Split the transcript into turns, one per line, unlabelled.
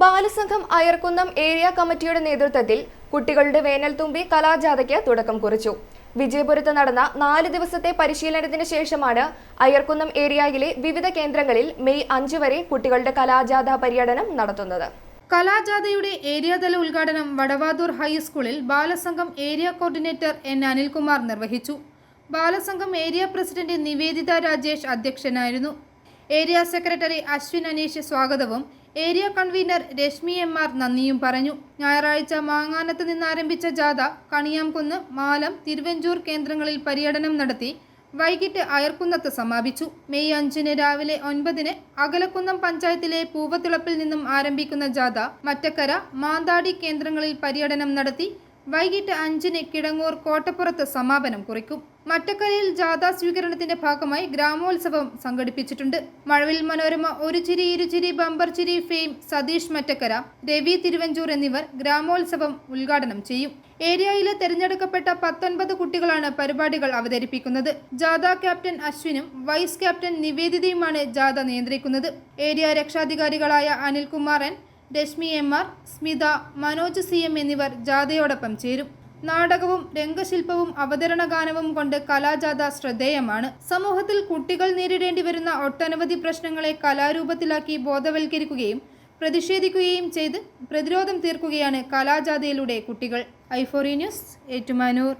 Balasangham Ayarkunnam area കമ്മിറ്റിയുടെ നേതൃത്വത്തിൽ കുട്ടികളുടെ വേനൽത്തുമ്പി കലാജാഥയ്ക്ക് തുടക്കം കുറിച്ചു. വിജയപുരത്ത് നടന്ന നാല് ദിവസത്തെ പരിശീലനത്തിന് ശേഷമാണ് അയർക്കുന്നം ഏരിയയിലെ വിവിധ കേന്ദ്രങ്ങളിൽ മെയ് അഞ്ച് വരെ കുട്ടികളുടെ കലാജാഥ പര്യടനം നടത്തുന്നത്.
കലാജാഥയുടെ ഏരിയാതല ഉദ്ഘാടനം വടവാതൂർ ഹൈസ്കൂളിൽ Balasangham area coordinator N Anilkumar നിർവഹിച്ചു. ബാലസംഘം ഏരിയ പ്രസിഡന്റ് നിവേദിത രാജേഷ് അധ്യക്ഷനായിരുന്നു. ഏരിയ സെക്രട്ടറി അശ്വിൻ അനീഷ് സ്വാഗതവും. Area convener Reshmi M R നന്ദിയും പറഞ്ഞു. ഞായറാഴ്ച മാങ്ങാനത്ത് നിന്നാരംഭിച്ച ജാഥ കണിയാംകുന്ന് മാലം തിരുവഞ്ചൂർ കേന്ദ്രങ്ങളിൽ പര്യടനം നടത്തി വൈകിട്ട് അയർക്കുന്നത്ത് സമാപിച്ചു. മെയ് അഞ്ചിന് രാവിലെ ഒൻപതിന് അകലക്കുന്നം പഞ്ചായത്തിലെ പൂവത്തുളപ്പിൽ നിന്നും ആരംഭിക്കുന്ന ജാഥ മറ്റക്കര മാന്താടി കേന്ദ്രങ്ങളിൽ പര്യടനം നടത്തി വൈകിട്ട് അഞ്ചിന് കിടങ്ങൂർ കോട്ടപ്പുറത്ത് സമാപനം കുറിക്കും. മട്ടക്കരയിൽ ജാഥാ സ്വീകരണത്തിന്റെ ഭാഗമായി ഗ്രാമോത്സവം സംഘടിപ്പിച്ചിട്ടുണ്ട്. മഴവിൽ മനോരമ ഒരു ചിരി ഇരുചിരി ബമ്പർ ചിരി ഫെയിം സതീഷ് മറ്റക്കര രവി തിരുവഞ്ചൂർ എന്നിവർ ഗ്രാമോത്സവം ഉദ്ഘാടനം ചെയ്യും. ഏരിയയിലെ തെരഞ്ഞെടുക്കപ്പെട്ട പത്തൊൻപത് കുട്ടികളാണ് പരിപാടികൾ അവതരിപ്പിക്കുന്നത്. ജാഥ ക്യാപ്റ്റൻ അശ്വിനും വൈസ് ക്യാപ്റ്റൻ നിവേദിതയുമാണ് ജാഥ നിയന്ത്രിക്കുന്നത്. Area രക്ഷാധികാരികളായ Anilkumar N Reshmi M R Smitha Manoj C M എന്നിവർ ജാഥയോടൊപ്പം ചേരും. നാടകവും രംഗശില്പവും അവതരണ ഗാനവും കൊണ്ട് കലാജാഥ ശ്രദ്ധേയമാണ്. സമൂഹത്തിൽ കുട്ടികൾ നേരിടേണ്ടി വരുന്ന ഒട്ടനവധി പ്രശ്നങ്ങളെ കലാരൂപത്തിലാക്കി ബോധവൽക്കരിക്കുകയും പ്രതിഷേധിക്കുകയും ചെയ്ത് പ്രതിരോധം തീർക്കുകയാണ് കലാജാഥയിലൂടെ കുട്ടികൾ. ഐഫോറി ന്യൂസ് ഏറ്റുമാനൂർ.